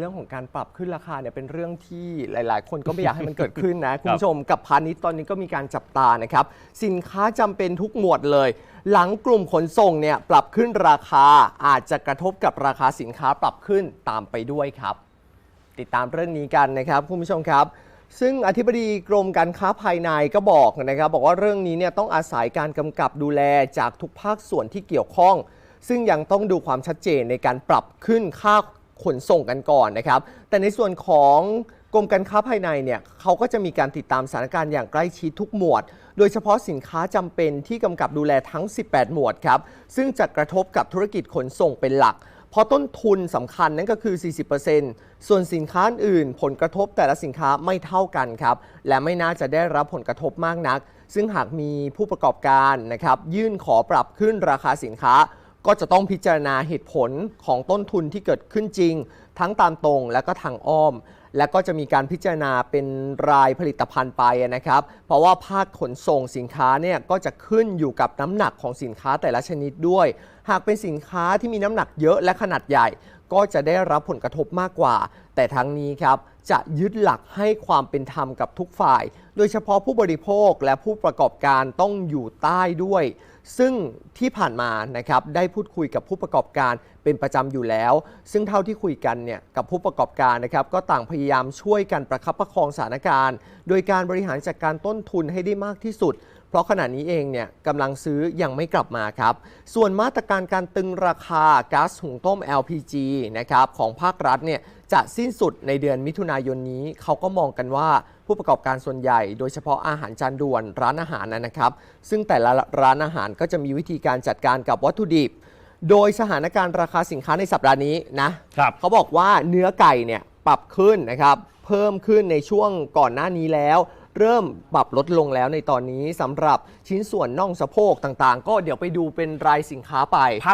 เรื่องของการปรับขึ้นราคาเนี่ยเป็นเรื่องที่หลาย ๆ คนก็ไม่อยากให้มันเกิดขึ้นนะ คุณผู้ชมกับพาณิชย์ตอนนี้ก็มีการจับตานะครับ สินค้าจำเป็นทุกหมวดเลย หลังกลุ่มขนส่งเนี่ยปรับขึ้นราคาอาจจะกระทบกับราคาสินค้าปรับขึ้นตามไปด้วยครับ ติดตามเรื่องนี้กันนะครับคุณผู้ชมครับ ซึ่งอธิบดีกรมการค้าภายในก็บอกนะครับ บอกว่าเรื่องนี้เนี่ยต้องอาศัยการกำกับดูแลจากทุกภาคส่วนที่เกี่ยวข้อง ซึ่งยังต้องดูความชัดเจนในการปรับขึ้นค่า ขนส่งกันก่อนนะครับ แต่ในส่วนของกรมการค้าภายในเนี่ยเขาก็จะมีการติดตามสถานการณ์อย่างใกล้ชิดทุกหมวด โดยเฉพาะสินค้าจำเป็นที่กำกับดูแลทั้ง 18 หมวดครับ ซึ่งจะกระทบกับธุรกิจขนส่งเป็นหลัก เพราะต้นทุนสำคัญนั่นก็คือ 40%ส่วนสินค้าอื่น ผลกระทบแต่ละสินค้าไม่เท่ากันครับ และไม่น่าจะได้รับผลกระทบมากนัก ซึ่งหากมีผู้ประกอบการนะครับยื่นขอปรับขึ้นราคาสินค้า ก็จะต้องพิจารณาเหตุผลของต้นทุนที่เกิดขึ้นจริง ทั้งตามตรงและก็ทางอ้อม และก็จะมีการพิจารณาเป็นรายผลิตภัณฑ์ไปนะครับ เพราะว่าภาคขนส่งสินค้าเนี่ยก็จะขึ้นอยู่กับน้ำหนักของสินค้าแต่ละชนิดด้วย หากเป็นสินค้าที่มีน้ำหนักเยอะและขนาดใหญ่ ก็จะได้รับผลกระทบมากกว่า แต่ทั้งนี้ครับจะยึดหลักให้ความเป็นธรรมกับทุกฝ่าย โดยเฉพาะผู้บริโภคและผู้ประกอบการต้องอยู่ใต้ด้วย ซึ่งที่ผ่านมานะครับได้พูดคุยกับผู้ประกอบการเป็นประจำอยู่แล้ว ซึ่งเท่าที่คุยกันเนี่ยกับผู้ประกอบการนะครับก็ต่างพยายามช่วยกันประคับประคองสถานการณ์ โดยการบริหารจัดการต้นทุนให้ได้มากที่สุด ราะขณะนี้เองเนี่ยกำลังซื้อยังไม่กลับมาครับ ส่วนมาตรการการตึงราคาก๊าซหุงต้ม LPG นะครับของภาครัฐเนี่ยจะสิ้นสุดในเดือนมิถุนายนนี้ เขาก็มองกันว่าผู้ประกอบการส่วนใหญ่ โดยเฉพาะอาหารจานด่วนร้านอาหารนะนะครับ ซึ่งแต่ละร้านอาหารก็จะมีวิธีการจัดการกับวัตถุดิบ โดยสถานการณ์ราคาสินค้าในสัปดาห์นี้นะครับเขาบอกว่าเนื้อไก่เนี่ยปรับขึ้นนะครับเพิ่มขึ้นในช่วงก่อนหน้านี้แล้ว เริ่มปรับลดลงแล้วในตอนนี้สำหรับชิ้นส่วนน่องสะโพกต่างๆ ก็เดี๋ยวไปดูเป็นรายสินค้าไป